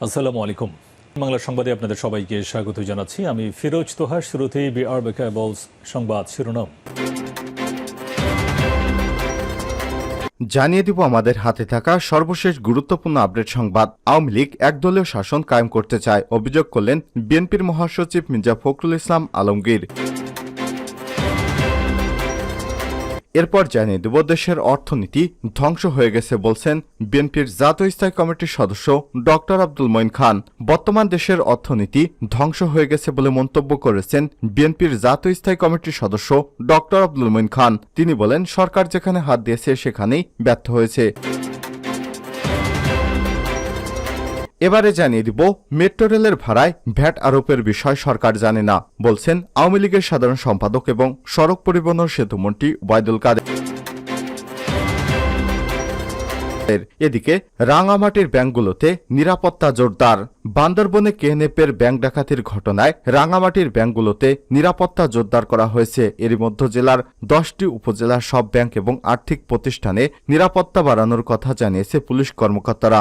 আসসালামু আলাইকুম। বাংলা সংবাদে আপনাদের সবাইকে স্বাগত জানাচ্ছি। আমি ফিরোজ তোহার, শুরুতেই বিআর বেকাবলস সংবাদ শিরোনাম। জানিয়ে দিব আমাদের হাতে থাকা সর্বশেষ গুরুত্বপূর্ণ আপডেট সংবাদ। আওয়ামী লীগ একদলীয় শাসন কায়েম করতে চায়। অভিযোগ করলেন বিএনপির মহাসচিব মির্জা ফখরুল ইসলাম আলমগীর। এরপর জানিয়ে দেব, দেশের অর্থনীতি ধ্বংস হয়ে গেছে বলছেন বিএনপির জাতীয় স্থায়ী কমিটির সদস্য ডক্টর আব্দুল মঈন খান। বর্তমান দেশের অর্থনীতি ধ্বংস হয়ে গেছে বলে মন্তব্য করেছেন বিএনপির জাতীয় স্থায়ী কমিটির সদস্য ডক্টর আব্দুল মঈন খান। তিনি বলেন, সরকার যেখানে হাত দিয়েছে সেখানেই ব্যর্থ হয়েছে। এবারে জানিয়ে দিব, মেট্রো রেলের ভাড়ায় ভ্যাট আরোপের বিষয় সরকার জানে না, বলছেন আওয়ামী লীগের সাধারণ সম্পাদক এবং সড়ক পরিবহন সেতুমন্ত্রী ওবায়দুল কাদের। এদিকে, রাঙামাটির ব্যাংকগুলোতে নিরাপত্তা জোরদার। বান্দরবনে কেএনএফের ব্যাংক ডাকাতির ঘটনায় রাঙামাটির ব্যাংকগুলোতে নিরাপত্তা জোরদার করা হয়েছে। এরই মধ্যে জেলার দশটি উপজেলার সব ব্যাংক এবং আর্থিক প্রতিষ্ঠানে নিরাপত্তা বাড়ানোর কথা জানিয়েছে পুলিশ কর্মকর্তারা।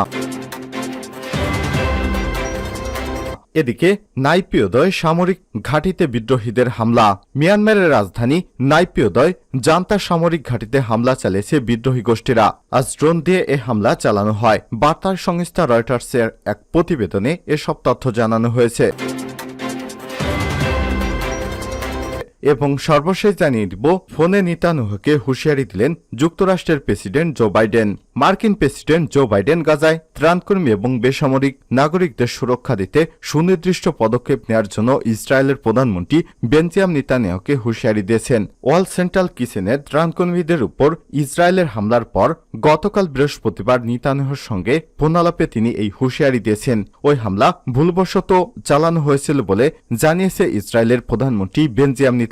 এদিকে নাইপিওদয় সামরিক ঘাঁটিতে বিদ্রোহীদের হামলা। মিয়ানমারের রাজধানী নাইপিওদয় জান্তা সামরিক ঘাঁটিতে হামলা চালিয়েছে বিদ্রোহী গোষ্ঠীরা। আজ ড্রোন দিয়ে এ হামলা চালানো হয়। বার্তার সংস্থা রয়টার্সের এক প্রতিবেদনে এসব তথ্য জানানো হয়েছে। এবং সর্বশেষ জানিয়ে দিব, ফোনে নেতানুহকে হুঁশিয়ারি দিলেন যুক্তরাষ্ট্রের প্রেসিডেন্ট জো বাইডেন। মার্কিন প্রেসিডেন্ট জো বাইডেন গাজায় ত্রাণকর্মী এবং বেসামরিক নাগরিকদের সুরক্ষা দিতে সুনির্দিষ্ট পদক্ষেপ নেওয়ার জন্য ইসরায়েলের প্রধানমন্ত্রী বেঞ্জিয়াম নেতানিয়াহুকে হুঁশিয়ারি দিয়েছেন। ওয়াল সেন্ট্রাল কিচেনের ত্রাণকর্মীদের উপর ইসরায়েলের হামলার পর গতকাল বৃহস্পতিবার নেতানিয়াহুর সঙ্গে ফোনালাপে তিনি এই হুঁশিয়ারি দিয়েছেন। ওই হামলা ভুলবশত চালানো হয়েছিল বলে জানিয়েছে ইসরায়েলের প্রধানমন্ত্রী বেঞ্জিয়াম নেতানিয়াহু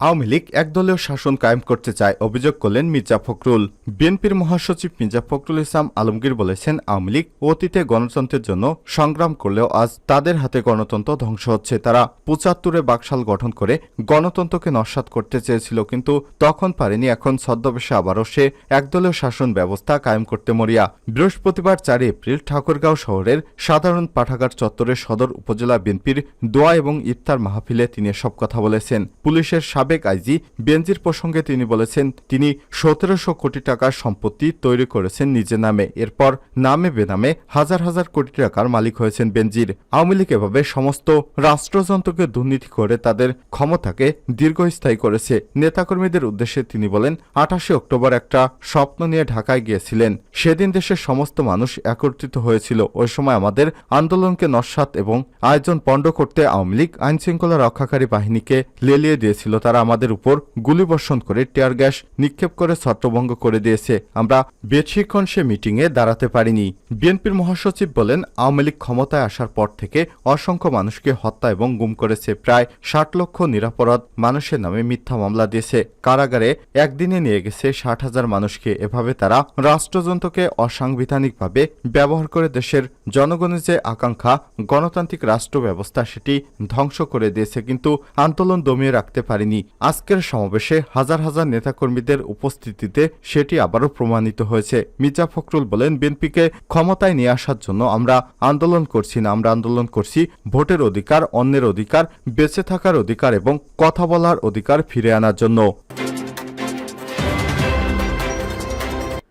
আওয়ামী লীগ একদলীয় শাসন কায়েম করতে চায় অভিযোগ করলেন মির্জা ফখরুল। বিএনপির মহাসচিব মির্জা ফখরুল ইসলাম আলমগীর বলেছেন, আওয়ামী লীগ অতীতে গণতন্ত্রের জন্য সংগ্রাম করলেও আজ তাদের হাতে গণতন্ত্র ধ্বংস হচ্ছে। তারা পঁচাত্তরে বাকশাল গঠন করে গণতন্ত্রকে নস্বাত করতে চেয়েছিল, কিন্তু তখন পারেনি। এখন ছদ্মবেশে আবারও সে একদলীয় শাসন ব্যবস্থা কায়েম করতে মরিয়া। বৃহস্পতিবার চার এপ্রিল ঠাকুরগাঁও শহরের সাধারণ পাঠাগার চত্বরের সদর উপজেলা বিএনপির দোয়া এবং ইফতার মাহফিলে তিনি এসব কথা বলেছেন। পুলিশের আইজি বেনজির প্রসঙ্গে তিনি বলেছেন, তিনি সতেরোশো কোটি টাকার সম্পত্তি তৈরি করেছেন নিজের নামে। এরপর নামে বেনামে হাজার হাজার কোটি টাকার মালিক হয়েছেন বেনজির। আওয়ামী লীগ এভাবে সমস্ত রাষ্ট্রযন্ত্রকে দুর্নীতি করে তাদের ক্ষমতাকে দীর্ঘস্থায়ী করেছে। নেতাকর্মীদের উদ্দেশ্যে তিনি বলেন, আঠাশে অক্টোবর একটা স্বপ্ন নিয়ে ঢাকায় গিয়েছিলেন। সেদিন দেশের সমস্ত মানুষ একত্রিত হয়েছিল। ওই সময় আমাদের আন্দোলনকে নস্বাত এবং আয়োজন পণ্ড করতে আওয়ামী লীগ আইনশৃঙ্খলা রক্ষাকারী বাহিনীকে লেলিয়ে দিয়েছিল। তারা আমাদের উপর গুলিবর্ষণ করে টিয়ার গ্যাস নিক্ষেপ করে ছত্রভঙ্গ করে দিয়েছে। আমরা বেশিক্ষণ সে মিটিংয়ে দাঁড়াতে পারিনি। বিএনপির মহাসচিব বলেন, আওয়ামী লীগ ক্ষমতায় আসার পর থেকে অসংখ্য মানুষকে হত্যা এবং গুম করেছে। প্রায় ষাট লক্ষ নিরাপরাধ মানুষের নামে মিথ্যা মামলা দিয়েছে। কারাগারে একদিনে নিয়ে গেছে ষাট হাজার মানুষকে। এভাবে তারা রাষ্ট্রযন্ত্রকে অসাংবিধানিকভাবে ব্যবহার করে দেশের জনগণের যে আকাঙ্ক্ষা, গণতান্ত্রিক রাষ্ট্র ব্যবস্থা সেটি ধ্বংস করে দিয়েছে। কিন্তু আন্দোলন দমিয়ে রাখতে পারেনি। আজকের সমাবেশে হাজার হাজার নেতাকর্মীদের উপস্থিতিতে সেটি আবারও প্রমাণিত হয়েছে। মির্জা ফখরুল বলেন, বিএনপিকে ক্ষমতায় নিয়ে আসার জন্য আমরা আন্দোলন করছি না, আমরা আন্দোলন করছি ভোটের অধিকার, অন্যের অধিকার, বেঁচে থাকার অধিকার এবং কথা বলার অধিকার ফিরে আনার জন্য।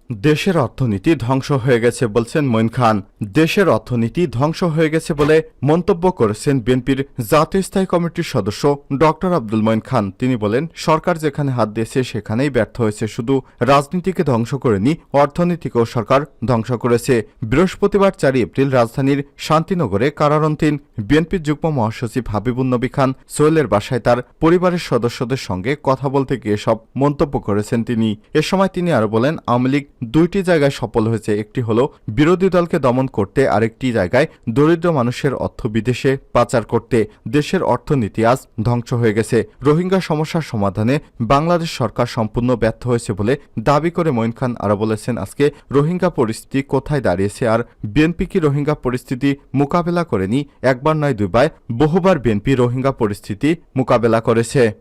দেশের অর্থনীতি ধ্বংস হয়ে গেছে বলছেন মঈন খান। দেশের অর্থনীতি ধ্বংস হয়ে গেছে বলে মন্তব্য করেছেন বিএনপির জাতীয় স্থায়ী কমিটির সদস্য ডক্টর আব্দুল মঈন খান। তিনি বলেন, সরকার যেখানে হাত দিয়েছে সেখানেই ব্যর্থ হয়েছে। শুধু রাজনীতিকে ধ্বংস করেনি, অর্থনীতিকেও সরকার ধ্বংস করেছে। বৃহস্পতিবার চারই এপ্রিল রাজধানীর শান্তিনগরে কারারন্থীন বিএনপির যুগ্ম মহাসচিব হাবিবুন নবী খান সোহেলের বাসায় তার পরিবারের সদস্যদের সঙ্গে কথা বলতে গিয়ে সব মন্তব্য করেছেন তিনি। এ সময় তিনি আরও বলেন, আওয়ামী লীগ দুইটি জায়গায় সফল হয়েছে। একটি হলো, বিরোধী দলকে দমন করতে, আরেকটি জায়গায় দরিদ্র মানুষের অর্থ বিদেশে পাচার করতে। দেশের অর্থনীতি আজ ধ্বংস হয়ে গেছে। রোহিঙ্গা সমস্যার সমাধানে বাংলাদেশ সরকার সম্পূর্ণ ব্যর্থ হয়েছে বলে দাবি করে মঈন খান আরও বলেছেন, আজকে রোহিঙ্গা পরিস্থিতি কোথায় দাঁড়িয়েছে আর বিএনপি কি রোহিঙ্গা পরিস্থিতি মোকাবেলা করেনি? একবার নয় দুইবার, বহুবার বিএনপি রোহিঙ্গা পরিস্থিতি মোকাবেলা করেছে।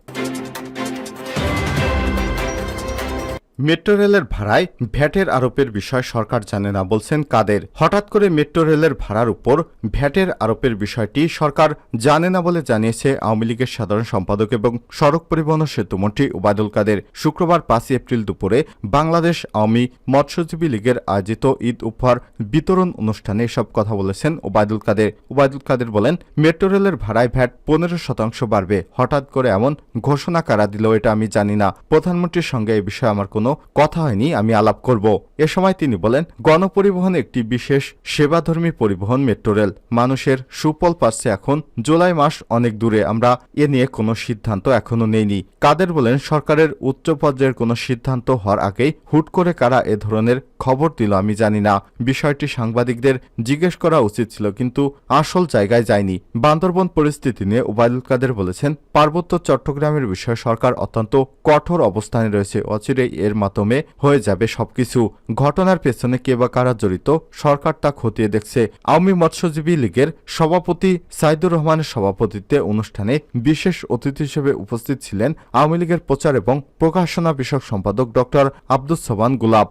মেট্রো রেলের ভাড়ায় ভ্যাটের আরোপের বিষয় সরকার জানে না বলছেন কাদের। হঠাৎ করে মেট্রো রেলের ভাড়ার উপর ভ্যাটের আরোপের বিষয়টি সরকার জানে না বলে জানিয়েছে আওয়ামী লীগের সাধারণ সম্পাদক এবং সড়ক পরিবহন সেতুমন্ত্রী ওবায়দুল কাদের। শুক্রবার পাঁচই এপ্রিল দুপুরে বাংলাদেশ আওয়ামী মৎস্যজীবী লীগের আয়োজিত ঈদ উপহার বিতরণ অনুষ্ঠানে এসব কথা বলেছেন ওবায়দুল কাদের। ওবায়দুল কাদের বলেন, মেট্রো রেলের ভাড়ায় ভ্যাট পনেরো শতাংশ বাড়বে। হঠাৎ করে এমন ঘোষণা কারা দিল এটা আমি জানি না। প্রধানমন্ত্রীর সঙ্গে এ বিষয়ে আমার কোনো কথা হয়নি, আমি আলাপ করব। এ সময় তিনি বলেন, গণপরিবহন একটি বিশেষ সেবাধর্মী পরিবহন মেট্রো রেল। মানুষের সুফল পাচ্ছে এখন। জুলাই মাস অনেক দূরে, আমরা এ নিয়ে কোনো সিদ্ধান্ত এখনও নেইনি। কাদের বলেন, সরকারের উচ্চ পর্যায়ের কোনো সিদ্ধান্ত হওয়ার আগেই হুট করে কারা এ ধরনের খবর দিল আমি জানি না। বিষয়টি সাংবাদিকদের জিজ্ঞেস করা উচিত ছিল, কিন্তু আসল জায়গায় যায়নি। বান্দরবন পরিস্থিতি নিয়ে ওবায়দুল কাদের বলেছেন, পার্বত্য চট্টগ্রামের বিষয়ে সরকার অত্যন্ত কঠোর অবস্থানে রয়েছে। অচিরেই এর মাধ্যমে হয়ে যাবে সবকিছু। ঘটনার পেছনে কে বা কারা জড়িত, সরকার তা খতিয়ে দেখছে। আওয়ামী মৎস্যজীবী লীগের সভাপতি সাইদুর রহমানের সভাপতিত্বে অনুষ্ঠানে বিশেষ অতিথি হিসেবে উপস্থিত ছিলেন আওয়ামী লীগের প্রচার এবং প্রকাশনা বিষয়ক সম্পাদক ডক্টর আব্দুস সোবান গুলাব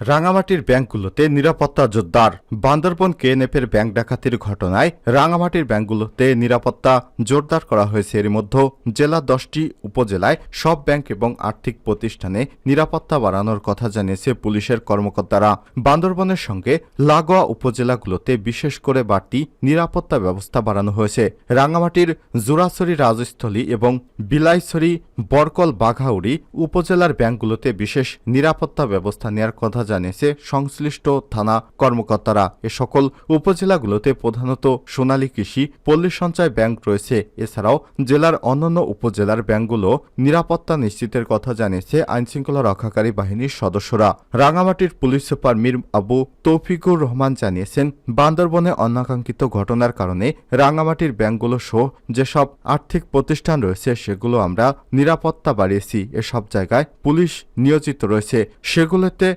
রাঙামাটির ব্যাংকগুলোতে নিরাপত্তা জোরদার। বান্দরবন কেএনএফের ব্যাংক ডাকাতির ঘটনায় রাঙামাটির ব্যাংকগুলোতে নিরাপত্তা জোরদার করা হয়েছে। এর মধ্যে জেলা দশটি উপজেলায় সব ব্যাংক এবং আর্থিক প্রতিষ্ঠানে নিরাপত্তা বাড়ানোর কথা জানিয়েছে পুলিশের কর্মকর্তারা। বান্দরবনের সঙ্গে লাগোয়া উপজেলাগুলোতে বিশেষ করে বাড়তি নিরাপত্তা ব্যবস্থা বাড়ানো হয়েছে। রাঙামাটির জোড়াছড়ি রাজস্থলী এবং বিলাইছড়ি, বরকল, বাঘাউড়ি উপজেলার ব্যাংকগুলোতে বিশেষ নিরাপত্তা ব্যবস্থা নেওয়ার কথা জানিয়েছে সংশ্লিষ্ট থানা কর্মকর্তারা। এ সকল উপজেলাগুলোতে প্রধানত সোনালী কৃষি, পল্লী সঞ্চয় ব্যাংক রয়েছে। এছাড়াও জেলার অন্যান্য উপজেলার ব্যাংকগুলো নিরাপত্তা নিশ্চিতের কথা জানিয়েছে আইনশৃঙ্খলা রক্ষাকারী বাহিনীর সদস্যরা। রাঙামাটির পুলিশ সুপার মীর আবু তৌফিকুর রহমান জানিয়েছেন, বান্দরবনে অনাকাঙ্ক্ষিত ঘটনার কারণে রাঙামাটির ব্যাংকগুলো সহ যেসব আর্থিক প্রতিষ্ঠান রয়েছে সেগুলো আমরা নিরাপত্তা বাড়িয়েছি। এসব জায়গায় পুলিশ নিয়োজিত রয়েছে। সেগুলোতে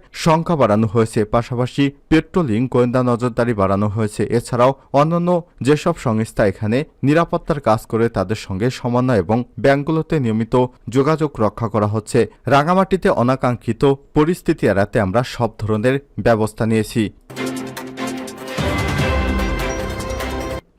সংখ্যা বাড়ানো হয়েছে, পাশাপাশি পেট্রোলিং, গোয়েন্দা নজরদারি বাড়ানো হয়েছে। এছাড়াও অন্যান্য যেসব সংস্থা এখানে নিরাপত্তার কাজ করে তাদের সঙ্গে সমন্বয় এবং ব্যাংকগুলোতে নিয়মিত যোগাযোগ রক্ষা করা হচ্ছে। রাঙামাটিতে অনাকাঙ্ক্ষিত পরিস্থিতি এড়াতে আমরা সব ধরনের ব্যবস্থা নিয়েছি।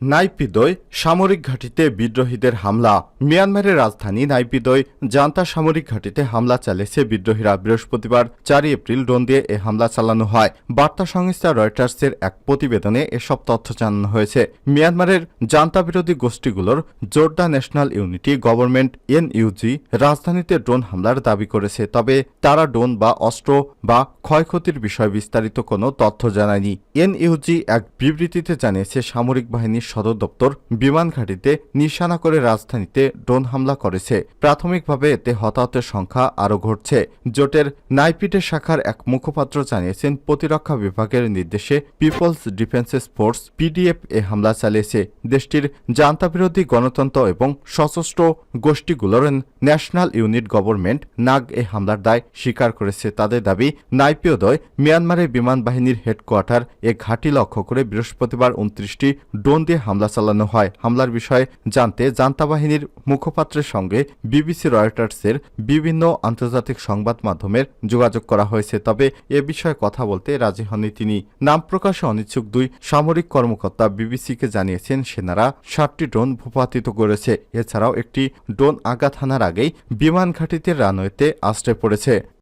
নাইপিদয় সামরিক ঘাঁটিতে বিদ্রোহীদের হামলা। মিয়ানমারের রাজধানী নাইপিদয় জান্তা সামরিক ঘাঁটিতে হামলা চালিয়েছে বিদ্রোহীরা। বৃহস্পতিবার চারই এপ্রিল ড্রোন দিয়ে এ হামলা চালানো হয়। বার্তা সংস্থা রয়টার্সের এক প্রতিবেদনে এসব তথ্য জানানো হয়েছে। মিয়ানমারের জান্তা বিরোধী গোষ্ঠীগুলোর জোরদা ন্যাশনাল ইউনিটি গভর্নমেন্ট এনইউজি রাজধানীতে ড্রোন হামলার দাবি করেছে, তবে তারা ড্রোন বা অস্ত্র বা ক্ষয়ক্ষতির বিষয়ে বিস্তারিত কোনো তথ্য জানায়নি। এনইউজি এক বিবৃতিতে জানিয়েছে, সামরিক বাহিনীর সদর দপ্তর বিমান ঘাঁটিতে নিশানা করে রাজধানীতে ড্রোন হামলা করেছে। প্রাথমিকভাবে এতে হতাহতের সংখ্যা আরও ঘটছে। জোটের নাইপিটের শাখার এক মুখপাত্র জানিয়েছেন, প্রতিরক্ষা বিভাগের নির্দেশে পিপলস ডিফেন্সেস ফোর্স পিডিএফ এ হামলা চালিয়েছে। দেশটির জান্তাবিরোধী গণতন্ত্র এবং সশস্ত্র গোষ্ঠীগুলোর ন্যাশনাল ইউনিট গভর্নমেন্ট নাগ এ হামলার দায় স্বীকার করেছে। তাদের দাবি নাইপিওদয় মিয়ানমারের বিমান বাহিনীর হেডকোয়ার্টার এ ঘাঁটি লক্ষ্য করে বৃহস্পতিবার উনত্রিশটি ড্রোন দিয়ে হামলা চালানো হয়। হামলার বিষয়ে জানতে জান্তা বাহিনীর মুখপাত্রের সঙ্গে বিবিসি রয়টার্সের বিভিন্ন আন্তর্জাতিক সংবাদ মাধ্যমের যোগাযোগ করা হয়েছে। তবে এ বিষয়ে কথা বলতে রাজি হননি তিনি। নাম প্রকাশে অনিচ্ছুক দুই সামরিক কর্মকর্তা বিবিসিকে জানিয়েছেন, সেনারা সাতটি ড্রোন ভূপাতিত করেছে। এছাড়াও একটি ড্রোন আঘাত হানার আগেই বিমান ঘাঁটিতে রানওয়েতে আশ্রয় পড়েছে।